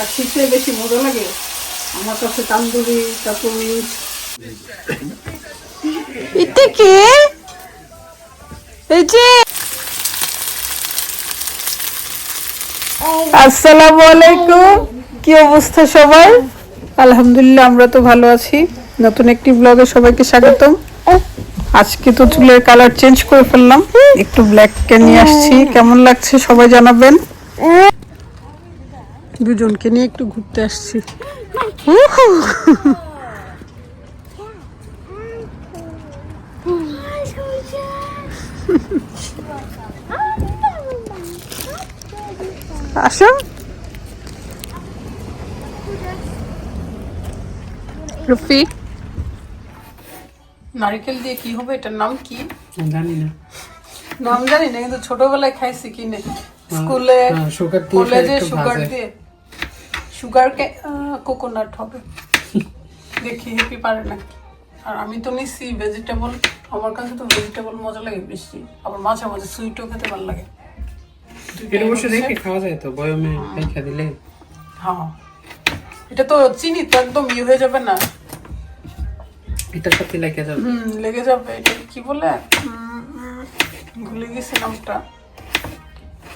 আর শীতে বেশি মজা লাগে। আমার কাছে তান্দুরি এটা কে? অবস্থা সবার আলহামদুলিল্লাহ, আমরা তো ভালো আছি। নতুন একটি ব্লগে সবাইকে স্বাগতম। আজকে তো চুলের কালার চেঞ্জ করে ফেললাম। একটু ব্ল্যাক কে নিয়ে আসছি। কেমন লাগছে সবাই জানাবেন? দুজনকে নিয়ে একটু ঘুরতে আসছি। আসো। রুফি নারকেল দিয়ে কি হবে? এটার নাম কি? জানি না। নাম জানি না কিন্তু ছোটবেলায় খাইছি কিনে। স্কুলে হ্যাঁ, দিয়ে কলেজে একটু সুগার দিয়ে। সুগার কে কোকোনাট হবে। দেখি হেপি পারে না আর আমি তো নিচ্ছি ভেজিটেবল আমার কাছে তো ভেজিটেবল মজা লাগে বেশি। আবার মাঝে মাঝে সুইটও খেতে ভালো লাগে। এটা খাওয়া যায় তো বয়মে রেখে দিলে। হ্যাঁ। এটা তো চিনি তো একদম ইয়ে হয়ে যাবে না। এটার সাথে লেগে যাবে। হুম লেগে যাবে। এটা কি বলে? ভুলে গেছি নামটা।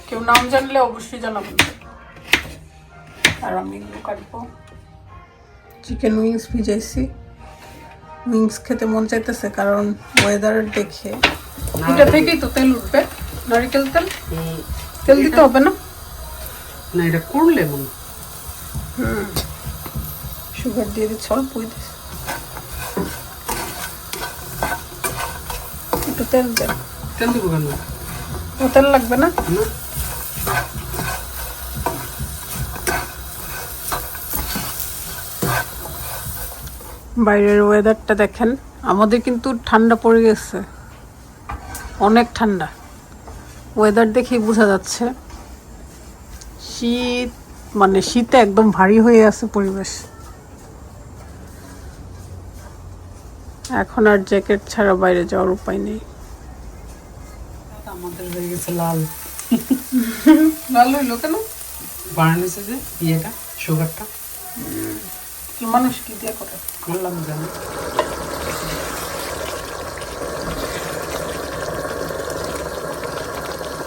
কেউ নাম জানলে অবশ্যই জানাবেন। আর আমি এগুলো কাটবো। Chicken wings ভিজাইছি। উইংস খেতে মন চাইতেছে কারণ ওয়েদার দেখে। এটা থেকেই তো তেল উঠবে। নারিকেল তেল? তেল দিতে হবে না? না এটা করলে মন সুগার দিয়ে দিচ্ছি দিচ্ছি একটু তেল দেন। তেল দেবো কেন? ও তেল লাগবে না। বাইরের ওয়েদারটা দেখেন। আমাদের কিন্তু ঠান্ডা পড়ে গেছে। অনেক ঠান্ডা। ওয়েদার দেখেই বোঝা যাচ্ছে। শীত মানে শীতে একদম ভারী হয়ে আছে পরিবেশ। এখন আর জ্যাকেট ছাড়া বাইরে যাওয়ার উপায় নেই। আমাদের হয়ে গেছে লাল। ভালো হইল কেন? বানানিছে যে ইয়েটা সুগারটা মানুষ কি দিয়ে করে?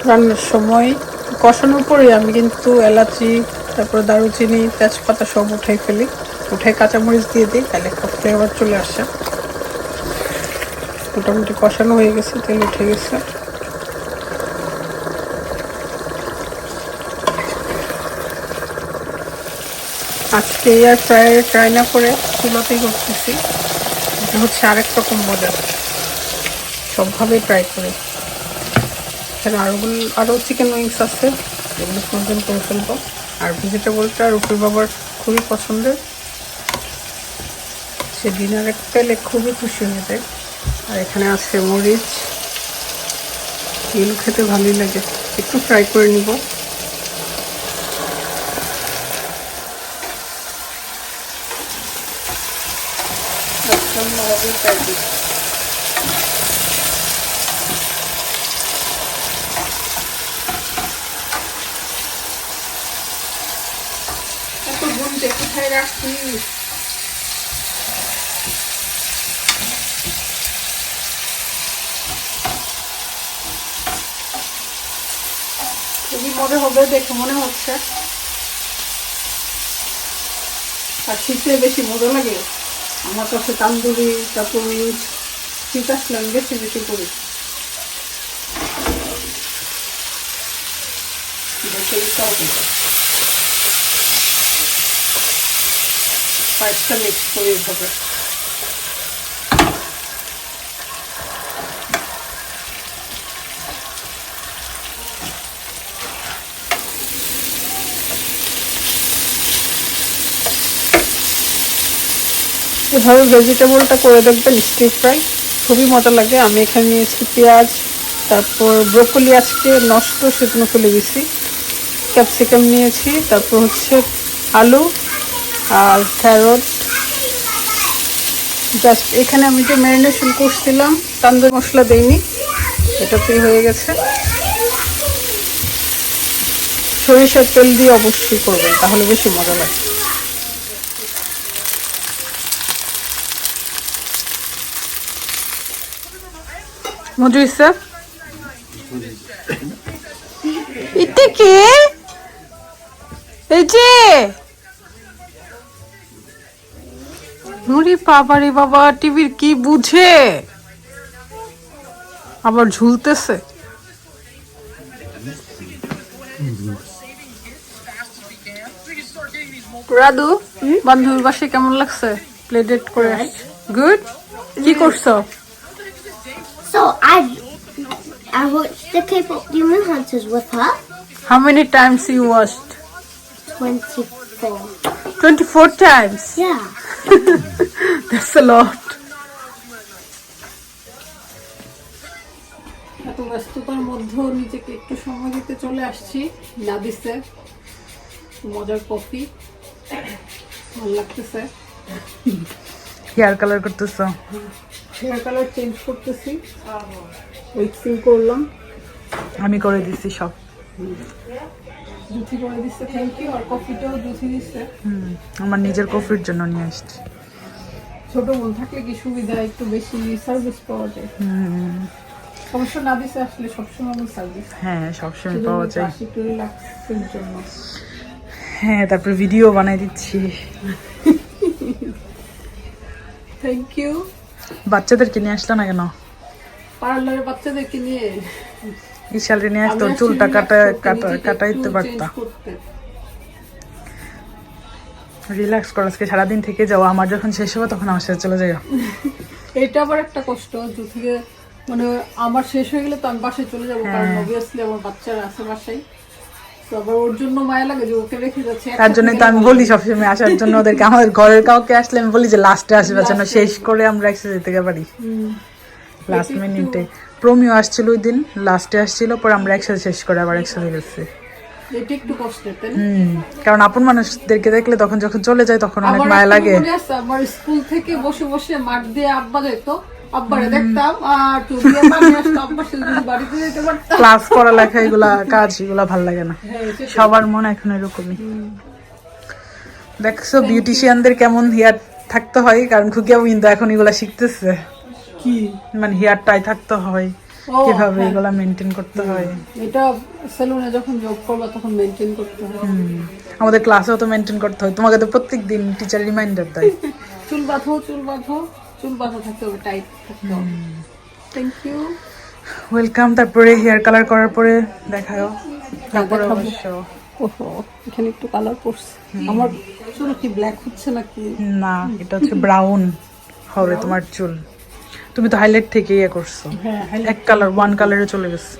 রান্নার সময় কষানোর পরে আমি কিন্তু এলাচি, তারপর দারুচিনি, তেজপাতা সব উঠাই ফেলি। উঠাই কাঁচামরিচ দিয়ে দিই, তাহলে একটা ফ্লেভার চলে আসে। মোটামুটি কষানো হয়ে গেছে, তেল উঠে গেছে। আজকে এয়ার ফ্রায়ার ট্রাই না করে চুলাতেই করতেছি এটা হচ্ছে আরেক রকম মজা সবভাবে ট্রাই করি। এখানে আরও আরও চিকেন উইংস আছে এগুলো ফ্রোজেন করে ফেলব। আর ভেজিটেবলটা রুপির বাবার খুবই পছন্দের। সে ডিনারে পেলে খুবই খুশি হয়ে যায়। আর এখানে আছে মরিচ। এগুলো খেতে ভালোই লাগে। একটু ফ্রাই করে নিব। এত গুনতে কোথায় রাখছিস খুবই মজা হবে দেখে মনে হচ্ছে আর শীতে বেশি মজা লাগে আমার কাছে তান্দুরি তারপর আসলে আমি বেশি বেশি করি পাইপটা। মিক্স করে হবে এভাবে ভেজিটেবলটা করে দেখবেন স্টির ফ্রাই। খুবই মজা লাগে। আমি এখানে নিয়েছি পেঁয়াজ, তারপর ব্রোকলি আজকে নষ্ট, শুকনো ফেলে দিয়েছি ক্যাপসিকাম নিয়েছি, তারপর হচ্ছে আলু আর ক্যারট। জাস্ট এখানে আমি যে ম্যারিনেশন করছিলাম, তান্দুরি মশলা দেইনি এটাতেই হয়ে গেছে। সরিষার তেল দিয়ে অবশ্যই করবেন, তাহলে বেশি মজা লাগে মজু এটা কে? এই যে! নুরি বাবা রে বাবা টিভির কি বুঝে? আবার ঝুলতেছে। রাদু বান্ধবীর বাসে কেমন লাগছে? প্লে ডেট করে গুড কি করছ? So I I watched the K-pop Demon Hunters with her. How many times you watched Twenty-four. 24 times Yeah. That's a lot এত ব্যস্ততার মধ্যেও নিজেকে একটু সময় দিতে চলে আসছি। না মজার কফি। ভালো লাগতেছে। হেয়ার কালার করতেছো? হেয়ার কালার চেঞ্জ করতেছি। উইক্সিং করলাম। আমি করে দিছি সব। জুথি করে দিচ্ছে থ্যাংক ইউ আর কফিটাও জুথি দিচ্ছে হুম, আমার নিজের কফির জন্য নিয়ে আসছি। ছোট বোন থাকলে কি সুবিধা? একটু বেশি সার্ভিস পাওয়া যায়। সমস্যা না দিছে আসলে সবসময় আমি সার্ভিস হ্যাঁ সবসময় পাওয়া যায়। একটু রিল্যাক্সের জন্য। হ্যাঁ তারপর ভিডিও বানাই দিচ্ছি। থ্যাংক ইউ বাচ্চাদেরকে নিয়ে আসলো না কেন? পার্লারের বাচ্চাদেরকে নিয়ে। বিশালে নিয়ে আসতো চুলটা কাটা কাটা কাটাইতে পারতা। রিল্যাক্স করো আজকে সারাদিন থেকে যাও আমার যখন শেষ হবে তখন আমার সাথে চলে যাও এটা আবার একটা কষ্ট যে থেকে মানে আমার শেষ হয়ে গেলে তো আমি বাসায় চলে যাব কারণ হ্যাঁ। অবভিয়াসলি আমার বাচ্চারা আছে বাসায়। তো আবার ওর জন্য মায়া লাগে যে ওকে রেখে যাচ্ছে। তার জন্য তো আমি বলি সবসময় আসার জন্য ওদেরকে। আমাদের ঘরের কাউকে আসলে আমি বলি যে লাস্টে আসবে যেন শেষ করে আমরা একসাথে যেতে পারি। লাস্ট মিনিটে প্রোমিও আসছিল ওই দিন লাস্টে আসছিল পরে আমরা একসাথে শেষ করে আবার একসাথে গেছি এটা একটু কষ্টের তাই হুম। কারণ আপন মানুষদেরকে দেখলে তখন যখন চলে যায় তখন অনেক মায়া লাগে। আমার স্কুল থেকে বসে বসে মাঠ দিয়ে আব্বা যেত আব্বারে দেখতাম আর চুল দিয়ে আসতো আব্বার সাথে বাড়িতে যেতে পারতাম ক্লাস পড়ালেখা এগুলা কাজ এগুলা ভালো লাগে না। হ্যাঁ, সবার মন এখন এরকমই। দেখছ বিউটিশিয়ানদের কেমন হেয়ার থাকতে হয়? কারণ খুকিয়াও কিন্তু এখন এগুলা শিখতেছে। কি? মানে হেয়ারটাই থাকতে হয়। কীভাবে হ্যাঁ। এগুলা মেনটেন করতে হয়। এটা সেলুনে যখন জব করবা তখন মেনটেন করতে হয়। আমাদের ক্লাসেও তো মেনটেন করতে হয়। তোমাকে তো প্রত্যেকদিন টিচার রিমাইন্ডার দেয়। চুল বাঁধো চুল বাঁধো। চুল বাঁধা থাকতে হবে টাইট থাকতে হবে। থ্যাংক ইউ ওয়েলকাম তারপরে হেয়ার কালার করার পরে দেখাও তারপরে দেখাবো। অবশ্য ওহো এখানে একটু কালার পড়ছে। আমার চুল কি ব্ল্যাক হচ্ছে নাকি? না এটা হচ্ছে ব্রাউন হবে তোমার চুল। তুমি তো হাইলাইট থেকে ইয়ে করছ। হ্যাঁ এক কালার ওয়ান কালারে চলে গেছে।